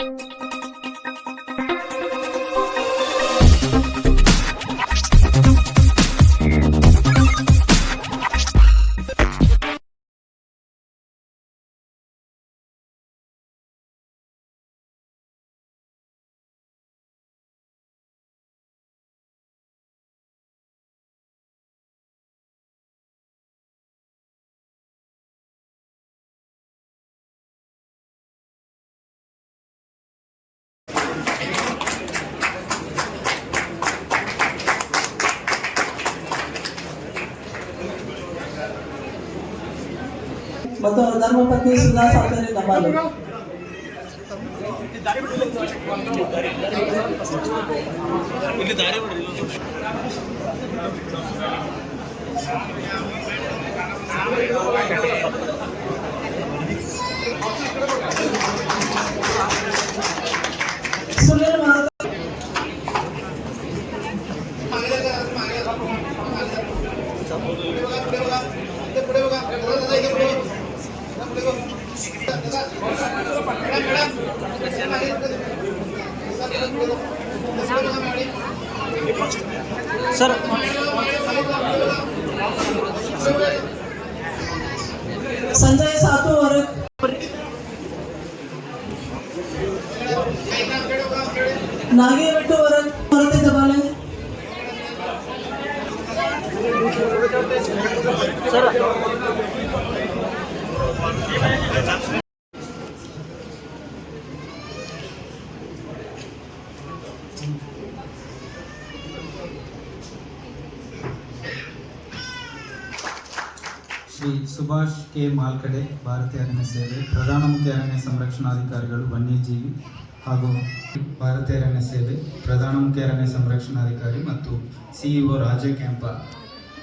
you. ಮತ್ತು ಅವರ ಧರ್ಮಪತ್ನಿ ಸುಧಾ ಸಾತರೆ ದಮಾಲು ಸುನಿಲ್ ಸರ್ ಸಂಜಯ್ ಸಾತು ವರಕ್ ನಾಗಿ ಬಿಟ್ಟು ವರಕ್ ಹೊರತೆ ದಬಾಲೆ ಸರ್ ಶ್ರೀ ಸುಭಾಷ್ ಕೆ. ಮಾಲ್ಕಡೆ ಭಾರತೀಯ ಅರಣ್ಯ ಸೇವೆ, ಪ್ರಧಾನ ಮುಖ್ಯ ಅರಣ್ಯ ಸಂರಕ್ಷಣಾಧಿಕಾರಿಗಳು, ವನ್ಯಜೀವಿ ಹಾಗೂ ಭಾರತೀಯ ಅರಣ್ಯ ಸೇವೆ, ಪ್ರಧಾನ ಮುಖ್ಯ ಅರಣ್ಯ ಸಂರಕ್ಷಣಾಧಿಕಾರಿ ಮತ್ತು ಸಿಇಒ ರಾಜ ಕ್ಯಾಂಪ,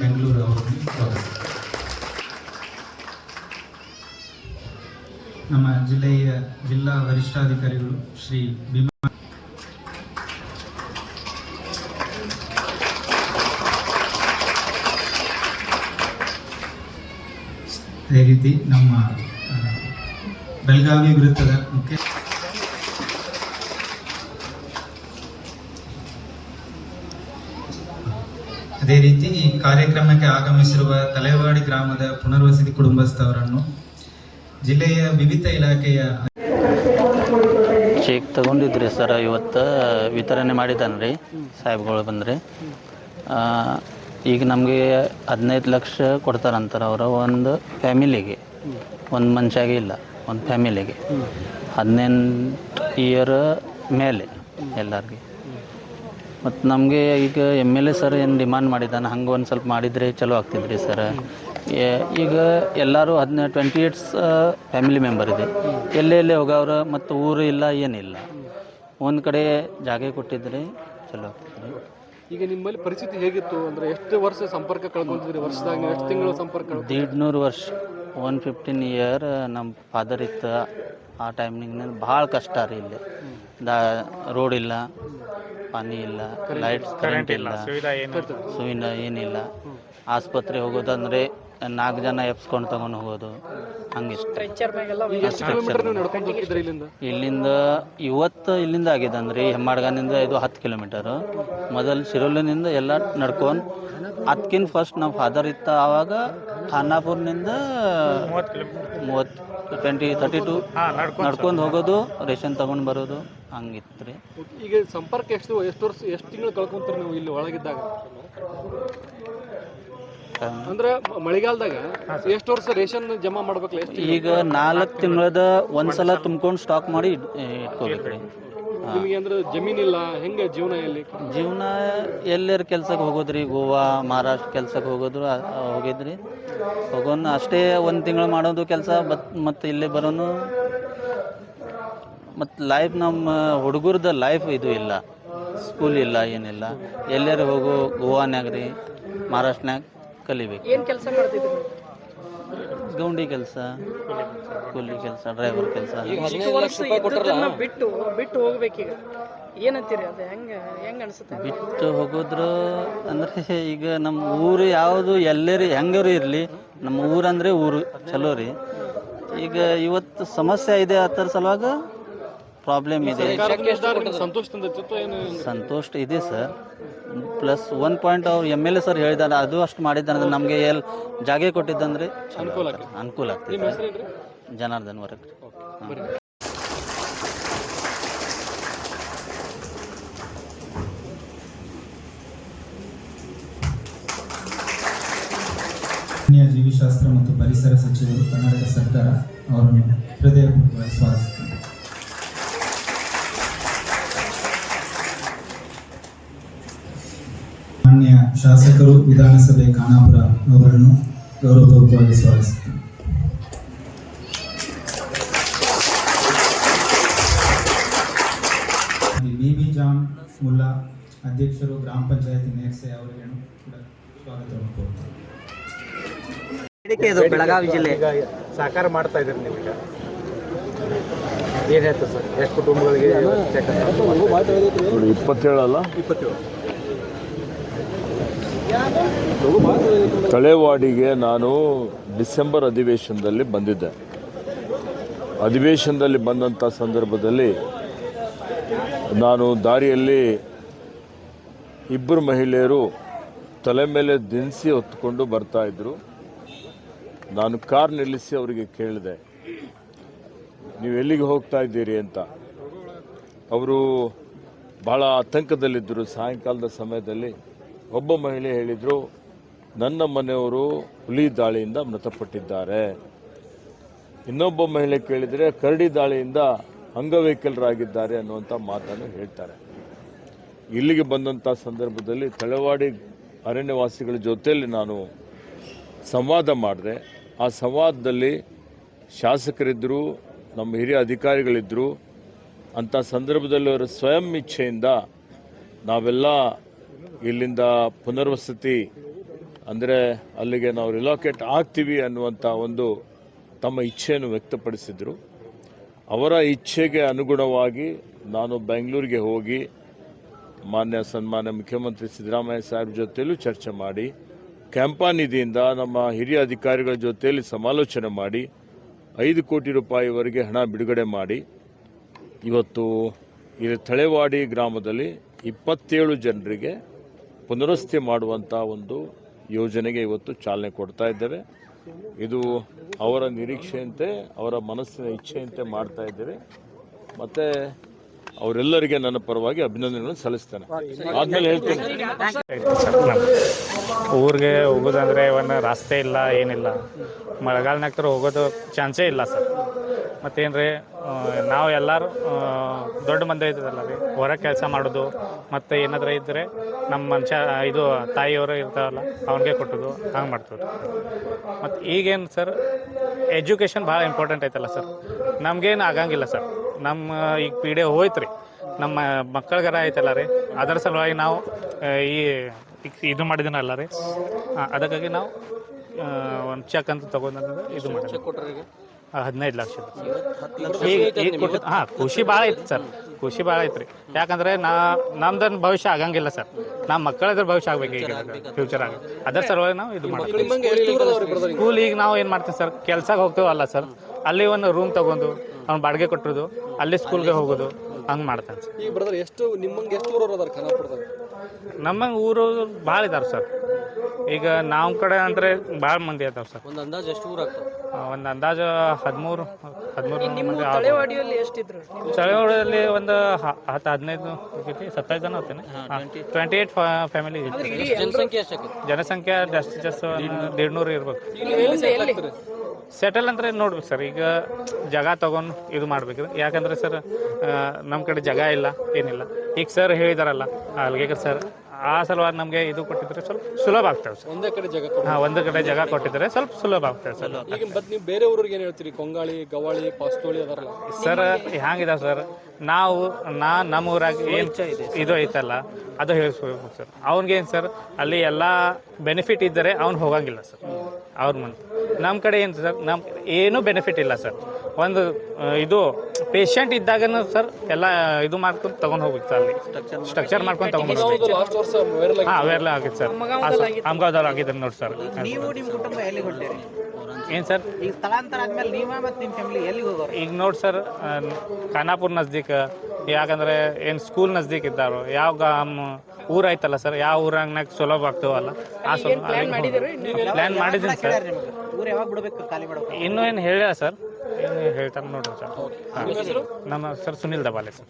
ಬೆಂಗಳೂರು ಅವರನ್ನು ಸ್ವಾಗತ. ನಮ್ಮ ಜಿಲ್ಲೆಯ ಜಿಲ್ಲಾ ವರಿಷ್ಠಾಧಿಕಾರಿಗಳು ಶ್ರೀ ಭೀಮಾ ರೀತಿ ನಮ್ಮ ಬೆಳಗಾವಿ ವೃತ್ತದ ಮುಖ್ಯ ಅದೇ ರೀತಿ ಈ ಕಾರ್ಯಕ್ರಮಕ್ಕೆ ಆಗಮಿಸಿರುವ ತಲೆವಾಡಿ ಗ್ರಾಮದ ಪುನರ್ವಸತಿ ಕುಟುಂಬಸ್ಥವರನ್ನು ಜಿಲ್ಲೆಯ ವಿವಿಧ ಇಲಾಖೆಯ ಚೇಕ್ ತಗೊಂಡಿದ್ರಿ ಸರ್, ಇವತ್ತು ವಿತರಣೆ ಮಾಡಿದ್ದಾನೆ ರೀ ಸಾಹೇಬ್ಗಳು ಬಂದ್ರಿ. ಈಗ ನಮಗೆ ಹದಿನೈದು ಲಕ್ಷ ಕೊಡ್ತಾರಂತಾರೆ ಅವರು, ಒಂದು ಫ್ಯಾಮಿಲಿಗೆ. ಒಂದು ಮನುಷ್ಯಾಗೆ ಇಲ್ಲ, ಒಂದು ಫ್ಯಾಮಿಲಿಗೆ. ಹದಿನೆಂಟು ಇಯರ್ ಮೇಲೆ ಎಲ್ಲರಿಗೆ. ಮತ್ತು ನಮಗೆ ಈಗ ಎಂ ಎಲ್ ಎ ಸರ್ ಏನು ಡಿಮಾಂಡ್ ಮಾಡಿದ್ದಾನೆ? ಹಂಗೆ ಒಂದು ಸ್ವಲ್ಪ ಮಾಡಿದರೆ ಚಲೋ ಆಗ್ತಿದ್ರಿ ಸರ್ ಈಗ ಎಲ್ಲರೂ ಹದಿನೈದು ಟ್ವೆಂಟಿ ಏಟ್ಸ್ ಫ್ಯಾಮಿಲಿ ಮೆಂಬರ್ ಇದೆ. ಎಲ್ಲೇ ಎಲ್ಲೇ ಹೋಗವ್ರ ಮತ್ತು ಊರು ಇಲ್ಲ, ಏನಿಲ್ಲ. ಒಂದು ಕಡೆ ಜಾಗ ಕೊಟ್ಟಿದ್ರೆ ಚಲೋ ಆಗ್ತಿದ್ರಿ ಈಗ ನಿಮ್ಮಲ್ಲಿ ಪರಿಸ್ಥಿತಿ ಹೇಗಿತ್ತು? ಅಂದ್ರೆ ಎಷ್ಟು ವರ್ಷ ಸಂಪರ್ಕ ಕಳ್ಕೊಂತಿದ್ರಿ ವರ್ಷದಾಗ ಎಷ್ಟು ತಿಂಗಳು ಸಂಪರ್ಕ ದೇಡ್ನೂರು ವರ್ಷ ಒನ್ ಫಿಫ್ಟೀನ್ ಇಯರ್ ನಮ್ಮ ಫಾದರ್ ಇತ್ತು ಆ ಟೈಮ್ನಿಂದ ಭಾಳ ಕಷ್ಟ ರೀ ಇಲ್ಲಿ. ದಾ ರೋಡ್ ಇಲ್ಲ ಪಾನಿ ಇಲ್ಲ ಲೈಟ್ಸ್ ಕರೆಂಟ್ ಇಲ್ಲ ಸುವಿನ ಏನಿಲ್ಲ. ಆಸ್ಪತ್ರೆ ಹೋಗೋದಂದ್ರೆ ನಾಲ್ಕು ಜನ ಎಪ್ಸ್ಕೊಂಡು ತಗೊಂಡು ಹೋಗೋದು. ಹಂಗಿತ್ತು ಇಲ್ಲಿಂದ? ಇಲ್ಲಿಂದ ಇವತ್ತು ಇಲ್ಲಿಂದ ಆಗಿದೆ ಅಂದ್ರೆ ಹೆಮ್ಮಾಡ್ಗಾನಿಂದ ಇದು ಹತ್ತು ಕಿಲೋಮೀಟರ್ ಮೊದಲು ಶಿರೋಲಿನಿಂದ ಎಲ್ಲ ನಡ್ಕೊಂಡು ಅದಕ್ಕಿಂತ ಫಸ್ಟ್ ನಮ್ಮ ಫಾದರ್ ಇತ್ತ ಆವಾಗ ಖಾನಾಪುರ್ನಿಂದ ಮೂವತ್ತು ಟ್ವೆಂಟಿ ತರ್ಟಿ ಟು ನಡ್ಕೊಂಡು ಹೋಗೋದು ರೇಷನ್ ತಗೊಂಡು ಬರೋದು ಹಂಗಿತ್ತು ರೀ ಈಗ ಸಂಪರ್ಕ ಎಷ್ಟು ಎಷ್ಟು ವರ್ಷ ಎಷ್ಟು ತಿಂಗಳು ಕಳ್ಕೊಂತೀರಿ ನೀವು ಇಲ್ಲಿ ಒಳಗಿದ್ದಾಗ? ಅಂದ್ರೆ ಮಳೆಗಾಲದಾಗ ಎಷ್ಟು ವರ್ಷ ರೇಷನ್ ಜಮಾ ಮಾಡ್ಬೇಕಲ್ಲ ಎಷ್ಟು ಈಗ ನಾಲ್ಕು ತಿಂಗಳದ ಒಂದ್ಸಲ ತುಂಬ್ಕೊಂಡು ಸ್ಟಾಕ್ ಮಾಡಿ ಇಟ್- ಇಟ್ಕೋಬೇಕು ರೀ. ನಿಮಗೆ ಅಂದ್ರೆ ಜಮೀನಿಲ್ಲ ಹೆಂಗೆ ಜೀವನ ಎಲ್ಲಿ? ಜೀವನ ಎಲ್ಲರ ಕೆಲ್ಸಕ್ಕೆ ಹೋಗೋದ್ರಿ ಗೋವಾ ಮಹಾರಾಷ್ಟ್ರ ಕೆಲ್ಸಕ್ಕೆ ಹೋಗೋದ್ರು ಆ- ಆ ಹೋಗಿದ್ರಿ. ಹೋಗೋನು ಅಷ್ಟೇ ಒಂದು ತಿಂಗಳು ಮಾಡೋದು ಕೆಲಸ ಬತ್ ಮತ್ತು ಇಲ್ಲೇ ಬರೋನು. ಮತ್ತು ಲೈಫ್ ನಮ್ಮ ಹುಡುಗರದ ಲೈಫ್ ಇದು ಇಲ್ಲ ಸ್ಕೂಲ್ ಇಲ್ಲ ಏನಿಲ್ಲ. ಎಲ್ಲರೂ ಹೋಗೋ ಗೋವಾನ್ಯಾಗ ರೀ ಮಹಾರಾಷ್ಟ್ರನ್ಯಾಗ. ಕಲಿಬೇಕು. ಏನು ಕೆಲಸ ಮಾಡ್ತಿದ್ರು? ಗೌಂಡಿ ಕೆಲಸ ಕೂಲಿ ಕೆಲಸ ಡ್ರೈವರ್ ಕೆಲಸ. ಬಿಟ್ಟು ಬಿಟ್ಟು ಹೋಗ್ಬೇಕೀಗ. ಏನಂತೀರಿ ಅದು? ಹೆಂಗ ಹೆಂಗ ಅನ್ಸುತ್ತೆ ಬಿಟ್ಟು ಹೋಗೋದ್ರು ಅಂದರೆ ಈಗ ನಮ್ಮ ಊರು ಯಾವುದು ಎಲ್ಲರೂ ಹೆಂಗಾರು ಇರಲಿ. ನಮ್ಮ ಊರಂದ್ರೆ ಊರು ಚಲೋ ರೀ. ಈಗ ಇವತ್ತು ಸಮಸ್ಯೆ ಇದೆ ಆ ಥರ ಸಲುವಾಗ ಪ್ರಾಬ್ಲಮ್ ಇದೆ. ಸಂತೋಷ ಇದೆ ಸರ್. ಪ್ಲಸ್ ಒನ್ ಪಾಯಿಂಟ್ ಅವ್ರು ಎಂ ಎಲ್ ಎ ಸರ್ ಹೇಳಿದಾರೆ ಅದು ಅಷ್ಟು ಮಾಡಿದ್ದಾನೆ ನಮಗೆ ಎಲ್ಲಿ ಜಾಗ ಕೊಟ್ಟಿದ್ದಂದ್ರೆ ಅನುಕೂಲ ಆಗ್ತದೆ. ಅನುಕೂಲ ಆಗ್ತದೆ. ಜನಾರ್ದನ್ ವರ್ಕ್ ಜೀವಿಶಾಸ್ತ್ರ ಮತ್ತು ಪರಿಸರ ಸಚಿವರು ಕರ್ನಾಟಕ ಸರ್ಕಾರ ಅವರನ್ನು ಹೃದಯಪೂರ್ವಕ ಸ್ವಾಗತಿಸುತ್ತೇನೆ ಶಾಸಕರು ವಿಧಾನಸಭೆ ಖಾನಾಪುರ ಅವರನ್ನು ಗೌರವಪೂರ್ವಕವಾಗಿ ಸ್ವಾಗತಿಸುತ್ತೇನೆ. ಬಿ ಬಿ ಜಾನ್ ಮುಲ್ಲಾ ಅಧ್ಯಕ್ಷರು ಗ್ರಾಮ ಪಂಚಾಯತಿ ನೇರ್ಸೆ ಅವರಿಗೆ ಕೂಡ ಸ್ವಾಗತವನ್ನು ಕೋರುತ್ತೇನೆ. ಇದು ಬೆಳಗಾವಿ ಜಿಲ್ಲೆ. ಸಹಕಾರ ಮಾಡ್ತಾ ಇದ್ದೀರಿ ನೀವೀಗ ಏನಾಯ್ತು ಸರ್? ಎಷ್ಟು ಕುಟುಂಬಗಳಿಗೆ ನೋಡಿ ಇಪ್ಪತ್ತೇಳಲ್ಲ? ಇಪ್ಪತ್ತೇಳು. ತಳೆವಾಡಿಗೆ ನಾನು ಡಿಸೆಂಬರ್ ಅಧಿವೇಶನದಲ್ಲಿ ಬಂದಿದ್ದೆ. ಅಧಿವೇಶನದಲ್ಲಿ ಬಂದಂಥ ಸಂದರ್ಭದಲ್ಲಿ ನಾನು ದಾರಿಯಲ್ಲಿ ಇಬ್ಬರು ಮಹಿಳೆಯರು ತಲೆ ಮೇಲೆ ದಿನಸಿ ಬರ್ತಾ ಇದ್ರು. ನಾನು ಕಾರ್ ನಿಲ್ಲಿಸಿ ಅವರಿಗೆ ಕೇಳಿದೆ, ನೀವು ಎಲ್ಲಿಗೆ ಹೋಗ್ತಾ ಇದ್ದೀರಿ? ಅಂತ. ಅವರು ಬಹಳ ಆತಂಕದಲ್ಲಿದ್ದರು. ಸಾಯಂಕಾಲದ ಸಮಯದಲ್ಲಿ ಒಬ್ಬ ಮಹಿಳೆ ಹೇಳಿದರು ನನ್ನ ಮನೆಯವರು ಹುಲಿ ದಾಳಿಯಿಂದ ಮೃತಪಟ್ಟಿದ್ದಾರೆ. ಇನ್ನೊಬ್ಬ ಮಹಿಳೆ ಕೇಳಿದರೆ, ಕರಡಿ ದಾಳಿಯಿಂದ ಅಂಗವೈಕಲ್ಯರಾಗಿದ್ದಾರೆ ಅನ್ನುವಂಥ ಮಾತನ್ನು ಹೇಳ್ತಾರೆ. ಇಲ್ಲಿಗೆ ಬಂದಂಥ ಸಂದರ್ಭದಲ್ಲಿ ತಳವಾಡಿ ಅರಣ್ಯವಾಸಿಗಳ ಜೊತೆಯಲ್ಲಿ ನಾನು ಸಂವಾದ ಮಾಡಿದೆ. ಆ ಸಂವಾದದಲ್ಲಿ ಶಾಸಕರಿದ್ದರು ನಮ್ಮ ಹಿರಿಯ ಅಧಿಕಾರಿಗಳಿದ್ದರು ಅಂಥ ಸಂದರ್ಭದಲ್ಲಿ ಅವರ ಸ್ವಯಂ ಇಚ್ಛೆಯಿಂದ ನಾವೆಲ್ಲ ಇಲ್ಲಿಂದ ಪುನರ್ವಸತಿ ಅಂದರೆ ಅಲ್ಲಿಗೆ ನಾವು ರಿಲೋಕೇಟ್ ಆಗ್ತೀವಿ ಅನ್ನುವಂಥ ಒಂದು ತಮ್ಮ ಇಚ್ಛೆಯನ್ನು ವ್ಯಕ್ತಪಡಿಸಿದರು. ಅವರ ಇಚ್ಛೆಗೆ ಅನುಗುಣವಾಗಿ ನಾನು ಬೆಂಗಳೂರಿಗೆ ಹೋಗಿ ಮಾನ್ಯ ಸನ್ಮಾನ್ಯ ಮುಖ್ಯಮಂತ್ರಿ ಸಿದ್ದರಾಮಯ್ಯ ಸಾಹೇಬ್ ಜೊತೆಯಲ್ಲೂ ಚರ್ಚೆ ಮಾಡಿ ಕ್ಯಾಂಪಾ ನಿಧಿಯಿಂದ ನಮ್ಮ ಹಿರಿಯ ಅಧಿಕಾರಿಗಳ ಜೊತೆಯಲ್ಲಿ ಸಮಾಲೋಚನೆ ಮಾಡಿ, ಐದು ಕೋಟಿ ರೂಪಾಯಿವರೆಗೆ ಹಣ ಬಿಡುಗಡೆ ಮಾಡಿ. ಇವತ್ತು ಇಲ್ಲಿ ತಳೆವಾಡಿ ಗ್ರಾಮದಲ್ಲಿ ಇಪ್ಪತ್ತೇಳು ಜನರಿಗೆ ಪುನರ್ವಸತಿ ಮಾಡುವಂಥ ಒಂದು ಯೋಜನೆಗೆ ಇವತ್ತು ಚಾಲನೆ ಕೊಡ್ತಾ ಇದ್ದೇವೆ. ಇದು ಅವರ ನಿರೀಕ್ಷೆಯಂತೆ, ಅವರ ಮನಸ್ಸಿನ ಇಚ್ಛೆಯಂತೆ ಮಾಡ್ತಾ ಇದ್ದೇವೆ. ಮತ್ತು ಅವರೆಲ್ಲರಿಗೆ ನನ್ನ ಪರವಾಗಿ ಅಭಿನಂದನೆಗಳನ್ನು ಸಲ್ಲಿಸ್ತೇನೆ. ಆದ್ಮೇಲೆ ಹೇಳ್ತೇನೆ. ಊರಿಗೆ ಹೋಗೋದಂದ್ರೆ ಒಂದು ರಸ್ತೆ ಇಲ್ಲ, ಏನಿಲ್ಲ. ಮಳೆಗಾಲನಾಗ ಹೋಗೋದು ಚಾನ್ಸೇ ಇಲ್ಲ ಸರ್. ಮತ್ತೇನ್ರಿ ನಾವು ಎಲ್ಲರೂ ದೊಡ್ಡ ಮಂದಿ ಇದ್ದದಲ್ಲ ರೀ, ಹೊರಗೆ ಕೆಲಸ ಮಾಡೋದು, ಮತ್ತು ಏನಾದರೂ ಇದ್ದರೆ ನಮ್ಮ ಮನುಷ್ಯ ಇದು ತಾಯಿಯವರು ಇರ್ತಾವಲ್ಲ ಅವ್ನಿಗೆ ಕೊಟ್ಟೋದು, ಹಂಗೆ ಮಾಡ್ತೀವಿ ಮತ್ತು ಈಗೇನು ಸರ್, ಎಜುಕೇಷನ್ ಭಾಳ ಇಂಪಾರ್ಟೆಂಟ್ ಐತಲ್ಲ ಸರ್, ನಮಗೇನು ಆಗಂಗಿಲ್ಲ ಸರ್ ನಮ್ಮ ಈಗ ಪೀಡೆ ಹೋಯ್ತು ರೀ ನಮ್ಮ ಮಕ್ಕಳಿಗರ ಐತಲ್ಲ ರೀ, ಅದರ ಸಲುವಾಗಿ ನಾವು ಈ, ಇದು ಮಾಡಿದನಲ್ಲ ರೀ ಅದಕ್ಕಾಗಿ ನಾವು ಒಂದು ಚೆಕ್ ಅಂತ ತಗೊಂಡ್ರೆ ಇದು ಮಾಡಿ ಹದಿನೈದು ಲಕ್ಷ ಈಗ ಈಗ ಕೊಟ್ಟು ಹಾಂ ಖುಷಿ ಭಾಳ ಐತಿ ಸರ್. ಖುಷಿ ಭಾಳ ಐತ್ರಿ ಯಾಕಂದ್ರೆ ನಾ ನಮ್ದನ್ ಭವಿಷ್ಯ ಆಗಂಗಿಲ್ಲ ಸರ್. ನಮ್ಮ ಮಕ್ಕಳದ್ರ ಭವಿಷ್ಯ ಆಗ್ಬೇಕು ಈಗ. ಫ್ಯೂಚರ್ ಆಗ. ಅದರ ಸಲುವಾಗಿ ನಾವು ಇದು ಮಾಡ್ತೀವಿ. ನಿಮ್ಮಂಗೆ ಸ್ಕೂಲ್ ಈಗ? ನಾವು ಏನು ಮಾಡ್ತೀವಿ ಸರ್? ಕೆಲ್ಸಕ್ಕೆ ಹೋಗ್ತೀವಲ್ಲ ಸರ್. ಅಲ್ಲಿ ಒಂದು ರೂಮ್ ತಗೊಂಡು ಅವ್ನು ಬಾಡಿಗೆ ಕೊಟ್ಟಿರೋದು. ಅಲ್ಲಿ ಸ್ಕೂಲ್ಗೆ ಹೋಗೋದು. ಹಂಗೆ ಮಾಡ್ತಾನೆ ಸರ್. ಈಗ ಬ್ರದರ್ ಎಷ್ಟು ನಿಮ್ಮಂಗೆ ಎಷ್ಟು ಊರವ್ರು ಅದಾರ? ಖಾನಾಪುರದಾಗ ನಮ್ಮ ಊರು ಭಾಳ ಇದಾರೆ ಸರ್. ಈಗ ನಾವು ಕಡೆ ಅಂದರೆ ಭಾಳ ಮಂದಿ ಅದಾವೆ ಸರ್. ಒಂದು ಅಂದಾಜು ಎಷ್ಟು ಊರು ಆಗ್ತದೆ? ಒಂದು ಅಂದಾಜು ಹದಿಮೂರು ಹದಿಮೂರು ನಿಮ್ಮ ಮಂದಿ ತಳೆವಾಡಿಯಲ್ಲಿ ಎಷ್ಟಿದ್ರು? ಚಳವಳಿಯಲ್ಲಿ ಒಂದು ಹ- ಹತ್ತು ಹದಿನೈದು ಹೋಗೈತಿ ಸತ್ತೈದು ಜನ ಹೋಗ್ತೇನೆ. ಟ್ವೆಂಟಿ ಏಟ್ ಫ್ಯಾಮಿಲಿ ಜನಸಂಖ್ಯೆ ಎಷ್ಟಾಗುತ್ತೆ ಜನಸಂಖ್ಯೆ ಜಾಸ್ತಿ ಜಾಸ್ತಿ ಒಂದು ದೇಡ್ನೂರು ಇರ್ಬೇಕು. ಸೆಟಲ್ ಅಂದ್ರೆ ನೋಡ್ಬೇಕು ಸರ್ ಈಗ ಜಾಗ ತಗೊಂಡು ಇದು ಮಾಡ್ಬೇಕು. ಯಾಕಂದ್ರೆ ಸರ್ ನಮ್ಮ ಕಡೆ ಜಾಗ ಇಲ್ಲ ಏನಿಲ್ಲ. ಈಗ ಸರ್ ಹೇಳಿದಾರಲ್ಲ ಅಲ್ಲಿಗೆ ಸರ್ ಆ ಸಲುವಾಗಿ ನಮಗೆ ಇದು ಕೊಟ್ಟಿದ್ರೆ ಸ್ವಲ್ಪ ಸುಲಭ ಆಗ್ತದೆ ಸರ್. ಒಂದೇ ಕಡೆ ಜಾಗ. ಹಾಂ ಒಂದು ಕಡೆ ಜಾಗ ಕೊಟ್ಟಿದ್ರೆ ಸ್ವಲ್ಪ ಸುಲಭ ಆಗ್ತದೆ ಸರ್. ಈಗ ಬಟ್ ನೀವು ಬೇರೆ ಊರಿಗೆ ಏನು ಹೇಳ್ತೀರಿ? ಕೊಂಗಾಳಿ ಗವಾಳಿ ಪಾಸ್ತೋಳಿ ಅದಾರಲ್ಲ. ಸರ್ ಹ್ಯಾಂಗಿದೆ ಸರ್? ನಾವು ನಾ ನಮ್ಮ ಊರಾಗ ಏನು ಇದು ಐತಲ್ಲ ಅದು ಹೇಳಿಸ್ಬೇಕು ಸರ್ ಅವ್ನಿಗೇನು ಸರ್ ಅಲ್ಲಿ ಎಲ್ಲ ಬೆನಿಫಿಟ್ ಇದ್ದರೆ ಅವ್ನು ಹೋಗಂಗಿಲ್ಲ ಸರ್ ಅವ್ರ ಮುಂದೆ. ನಮ್ಮ ಕಡೆ ಏನು ಸರ್ ನಮ್ಮ ಏನೂ ಬೆನಿಫಿಟ್ ಇಲ್ಲ ಸರ್ ಒಂದು ಇದು ಪೇಷಂಟ್ ಇದ್ದಾಗನ ಸರ್ ಎಲ್ಲ ಇದು ಮಾಡ್ಕೊಂಡು ತಗೊಂಡು ಹೋಗ್ಬೇಕು ಸರ್ ಅಲ್ಲಿ. ಸ್ಟ್ರಕ್ಚರ್ ಮಾಡ್ಕೊಂಡು ತಗೊಂಡು ವೈರಲ್ ಹಾಂ ಅವೆಲ್ಲ ಆಗಿತ್ತು ಸರ್ ಅಮಗಾವ್ದಲ್ಲಿ ಆಗಿದ್ರೆ ನೋಡಿ ಸರ್ ಏನು ಸರ್? ಈಗ ಸ್ಥಳಾಂತರ ಆದ್ಮೇಲೆ ನೀವ ಮತ್ತು ನಿಮ್ಮ ಫ್ಯಾಮಿಲಿ ಎಲ್ಲಿಗೆ ಹೋಗೋರು? ಈಗ ನೋಡಿ ಸರ್ ಖಾನಾಪುರ ನಜ್ದೀಕ್ ಯಾಕಂದ್ರೆ ಏನು ಸ್ಕೂಲ್ ನಜ್ದೀಕ್ ಇದ್ದಾರೋ ಯಾವ ಗಾಮ್ ಊರು ಐತಲ್ಲ ಸರ್ ಯಾವ ಊರಾಗ್ನಾಗ ಸುಲಭ ಆಗ್ತಾವಲ್ಲ ಆ ಸ್ವಲ್ಪ ಪ್ಲ್ಯಾನ್ ಮಾಡಿದ್ದೀನಿ ಸರ್. ಊರು ಯಾವಾಗ ಬಿಡಬೇಕು ಖಾಲಿ ಮಾಡಬೇಕು ಇನ್ನೂ ಏನು ಹೇಳ್ಯಾರ ಸರ್? ಏನು ಹೇಳ್ತಾರೆ ನೋಡ್ರಿ ಸರ್. ಹಾಂ. ನಮ್ಮ ಸರ್ ಸುನಿಲ್ ದಬಾಲೆ ಸರ್.